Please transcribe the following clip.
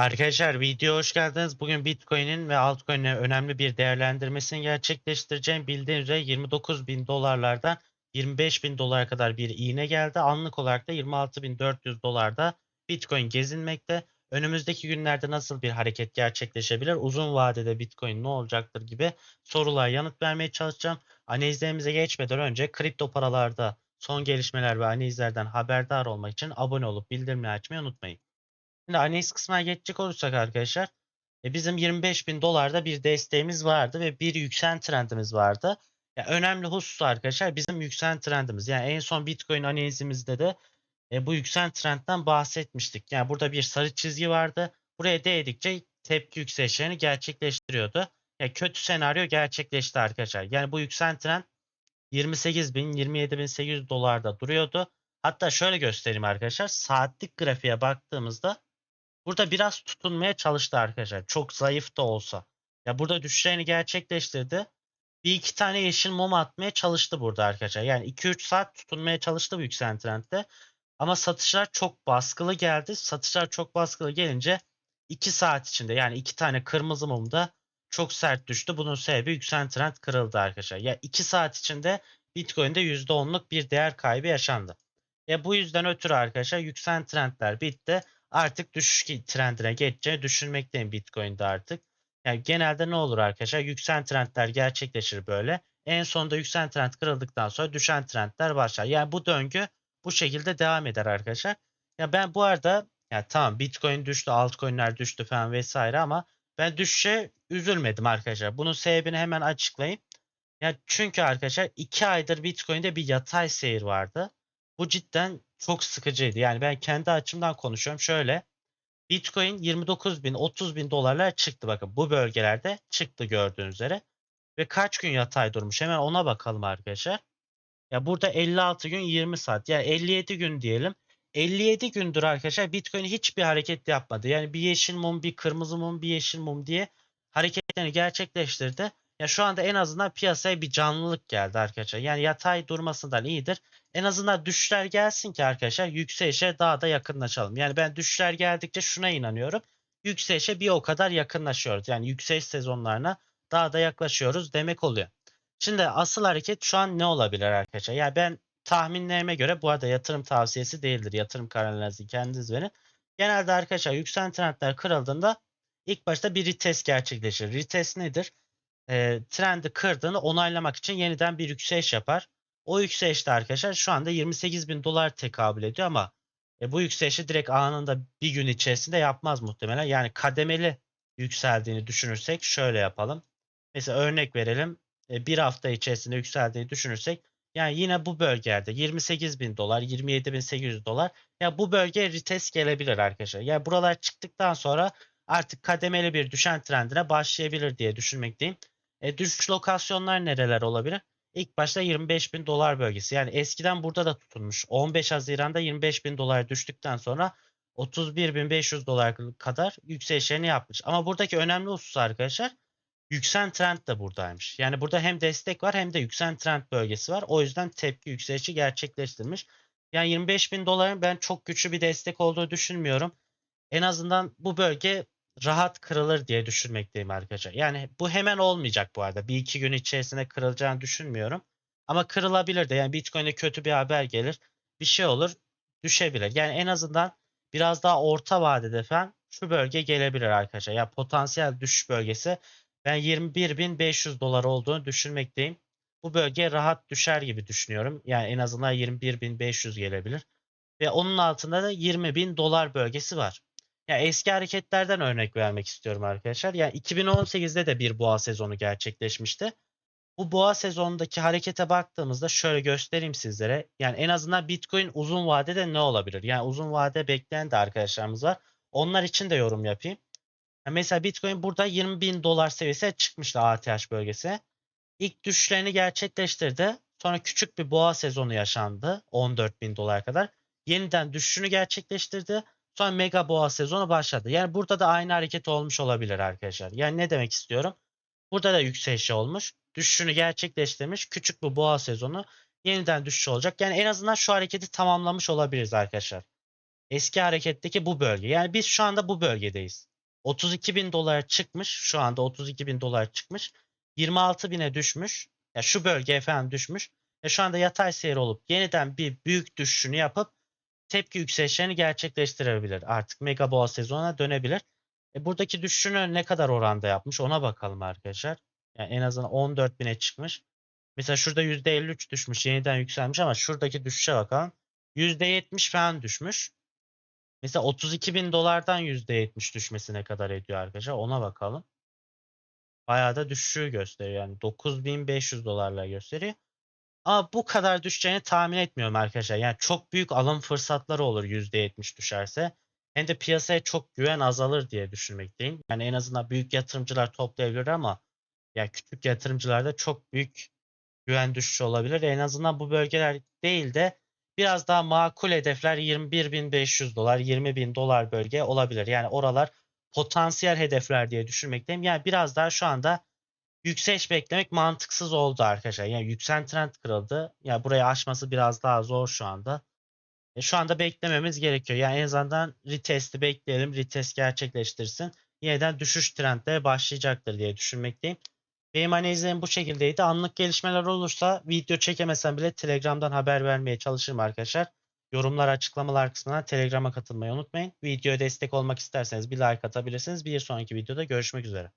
Arkadaşlar videoya hoş geldiniz. Bugün Bitcoin'in ve altcoin'in önemli bir değerlendirmesini gerçekleştireceğim. Bildiğiniz üzere 29 bin dolarlardan 25 bin dolara kadar bir iğne geldi. Anlık olarak da 26.400 dolarda Bitcoin gezinmekte. Önümüzdeki günlerde nasıl bir hareket gerçekleşebilir? Uzun vadede Bitcoin ne olacaktır gibi sorulara yanıt vermeye çalışacağım. Analizlerimize geçmeden önce kripto paralarda son gelişmeler ve analizlerden haberdar olmak için abone olup bildirimleri açmayı unutmayın. Şimdi analiz kısmına geçecek olursak arkadaşlar e, bizim 25 bin dolarda bir desteğimiz vardı ve bir yükselen trendimiz vardı. Ya önemli husus arkadaşlar bizim yükselen trendimiz. Yani en son Bitcoin analizimizde de e, bu yükselen trendden bahsetmiştik. Yani burada bir sarı çizgi vardı. Buraya değdikçe tepki yükselişlerini gerçekleştiriyordu. Ya kötü senaryo gerçekleşti arkadaşlar. Yani bu yükselen trend 28 bin 27 bin 800 dolarda duruyordu. Hatta şöyle göstereyim arkadaşlar. Saatlik grafiğe baktığımızda Burada biraz tutunmaya çalıştı arkadaşlar. Çok zayıf da olsa. Ya burada düşüşlerini gerçekleştirdi. Bir iki tane yeşil mum atmaya çalıştı burada arkadaşlar. Yani 2-3 saat tutunmaya çalıştı bu yükselen trendde. Ama satışlar çok baskılı geldi. Satışlar çok baskılı gelince 2 saat içinde yani 2 tane kırmızı mum da çok sert düştü. Bunun sebebi yükselen trend kırıldı arkadaşlar. Ya 2 saat içinde Bitcoin'de %10'luk bir değer kaybı yaşandı. Ya bu yüzden ötürü arkadaşlar yükselen trendler bitti artık düşüş trendine geçeceğini düşünmekteyim Bitcoin'de artık. Yani genelde ne olur arkadaşlar? Yükselen trendler gerçekleşir böyle. En sonunda yükselen trend kırıldıktan sonra düşen trendler başlar. Yani bu döngü bu şekilde devam eder arkadaşlar. Ya ben bu arada ya tamam Bitcoin düştü, altcoin'ler düştü falan vesaire ama ben düşüşe üzülmedim arkadaşlar. Bunun sebebini hemen açıklayayım. Ya çünkü arkadaşlar 2 aydır Bitcoin'de bir yatay seyir vardı. Bu cidden çok sıkıcıydı. Yani ben kendi açımdan konuşuyorum. Şöyle Bitcoin 29 bin 30 bin dolarlar çıktı bakın bu bölgelerde çıktı gördüğünüz üzere. Ve kaç gün yatay durmuş hemen ona bakalım arkadaşlar. Ya burada 56 gün 20 saat yani 57 gün diyelim. 57 gündür arkadaşlar Bitcoin hiçbir hareket yapmadı. Yani bir yeşil mum, bir kırmızı mum, bir yeşil mum diye hareketlerini gerçekleştirdi. Ya şu anda en azından piyasaya bir canlılık geldi arkadaşlar. Yani yatay durmasından iyidir. En azından düşüşler gelsin ki arkadaşlar yükselişe daha da yakınlaşalım. Yani ben düşüşler geldikçe şuna inanıyorum. Yükselişe bir o kadar yakınlaşıyoruz. Yani yükseliş sezonlarına daha da yaklaşıyoruz demek oluyor. Şimdi asıl hareket şu an ne olabilir arkadaşlar? Yani ben tahminlerime göre bu arada yatırım tavsiyesi değildir. Yatırım kararlarınızı kendiniz verin. Genelde arkadaşlar yükselen trendler kırıldığında ilk başta bir retest gerçekleşir. Retest nedir? E, trendi kırdığını onaylamak için yeniden bir yükseliş yapar. O yükselişte arkadaşlar şu anda 28 bin dolar tekabül ediyor ama e, bu yükselişi direkt anında bir gün içerisinde yapmaz muhtemelen. Yani kademeli yükseldiğini düşünürsek şöyle yapalım. Mesela örnek verelim. E, bir hafta içerisinde yükseldiğini düşünürsek yani yine bu bölgelerde 28 bin dolar, 27 bin 800 dolar. Ya bu bölgeye retest gelebilir arkadaşlar. Yani buralar çıktıktan sonra artık kademeli bir düşen trendine başlayabilir diye düşünmekteyim. E, düşüş lokasyonlar nereler olabilir? İlk başta 25 bin dolar bölgesi. Yani eskiden burada da tutulmuş. 15 Haziran'da 25 bin dolar düştükten sonra 31.500 dolar kadar yükselişlerini yapmış. Ama buradaki önemli husus arkadaşlar yükselen trend de buradaymış. Yani burada hem destek var hem de yükselen trend bölgesi var. O yüzden tepki yükselişi gerçekleştirmiş. Yani 25 bin doların ben çok güçlü bir destek olduğu düşünmüyorum. En azından bu bölge rahat kırılır diye düşünmekteyim arkadaşlar. Yani bu hemen olmayacak bu arada. Bir iki gün içerisinde kırılacağını düşünmüyorum. Ama kırılabilir de. Yani Bitcoin'e kötü bir haber gelir. Bir şey olur. Düşebilir. Yani en azından biraz daha orta vadede falan şu bölge gelebilir arkadaşlar. Ya yani potansiyel düşüş bölgesi ben 21.500 dolar olduğunu düşünmekteyim. Bu bölge rahat düşer gibi düşünüyorum. Yani en azından 21.500 gelebilir. Ve onun altında da 20.000 dolar bölgesi var. Ya eski hareketlerden örnek vermek istiyorum arkadaşlar. Yani 2018'de de bir boğa sezonu gerçekleşmişti. Bu boğa sezonundaki harekete baktığımızda şöyle göstereyim sizlere. Yani en azından Bitcoin uzun vadede ne olabilir? Yani uzun vade bekleyen de arkadaşlarımız var. Onlar için de yorum yapayım. Yani mesela Bitcoin burada 20 bin dolar seviyesine çıkmıştı ATH bölgesi. İlk düşüşlerini gerçekleştirdi. Sonra küçük bir boğa sezonu yaşandı. 14 bin dolar kadar. Yeniden düşüşünü gerçekleştirdi. Sonra mega boğa sezonu başladı. Yani burada da aynı hareket olmuş olabilir arkadaşlar. Yani ne demek istiyorum? Burada da yükseliş olmuş. Düşüşünü gerçekleştirmiş. Küçük bir boğa sezonu yeniden düşüş olacak. Yani en azından şu hareketi tamamlamış olabiliriz arkadaşlar. Eski hareketteki bu bölge. Yani biz şu anda bu bölgedeyiz. 32 bin dolar çıkmış. Şu anda 32 bin dolar çıkmış. 26 bine düşmüş. Ya şu bölge efendim düşmüş. E şu anda yatay seyir olup yeniden bir büyük düşüşünü yapıp tepki yükselişlerini gerçekleştirebilir. Artık mega boğa sezonuna dönebilir. E buradaki düşüşünü ne kadar oranda yapmış ona bakalım arkadaşlar. Yani en azından 14 bine çıkmış. Mesela şurada %53 düşmüş yeniden yükselmiş ama şuradaki düşüşe bakalım. %70 falan düşmüş. Mesela 32 bin dolardan %70 düşmesi ne kadar ediyor arkadaşlar ona bakalım. Bayağı da düşüşü gösteriyor yani 9500 dolarla gösteriyor. Ama bu kadar düşeceğini tahmin etmiyorum arkadaşlar. Yani çok büyük alım fırsatları olur %70 düşerse. Hem de piyasaya çok güven azalır diye düşünmekteyim. Yani en azından büyük yatırımcılar toplayabilir ama ya küçük yatırımcılarda çok büyük güven düşüşü olabilir. En azından bu bölgeler değil de biraz daha makul hedefler 21.500 dolar, 20.000 dolar bölge olabilir. Yani oralar potansiyel hedefler diye düşünmekteyim. Yani biraz daha şu anda yükseliş beklemek mantıksız oldu arkadaşlar. Yani yükselen trend kırıldı. Yani burayı aşması biraz daha zor şu anda. E, şu anda beklememiz gerekiyor. Yani en azından retest'i bekleyelim. Retest gerçekleştirsin. Yeniden düşüş trendleri başlayacaktır diye düşünmekteyim. Benim analizlerim bu şekildeydi. Anlık gelişmeler olursa video çekemesem bile Telegram'dan haber vermeye çalışırım arkadaşlar. Yorumlar açıklamalar kısmına Telegram'a katılmayı unutmayın. Videoya destek olmak isterseniz bir like atabilirsiniz. Bir sonraki videoda görüşmek üzere.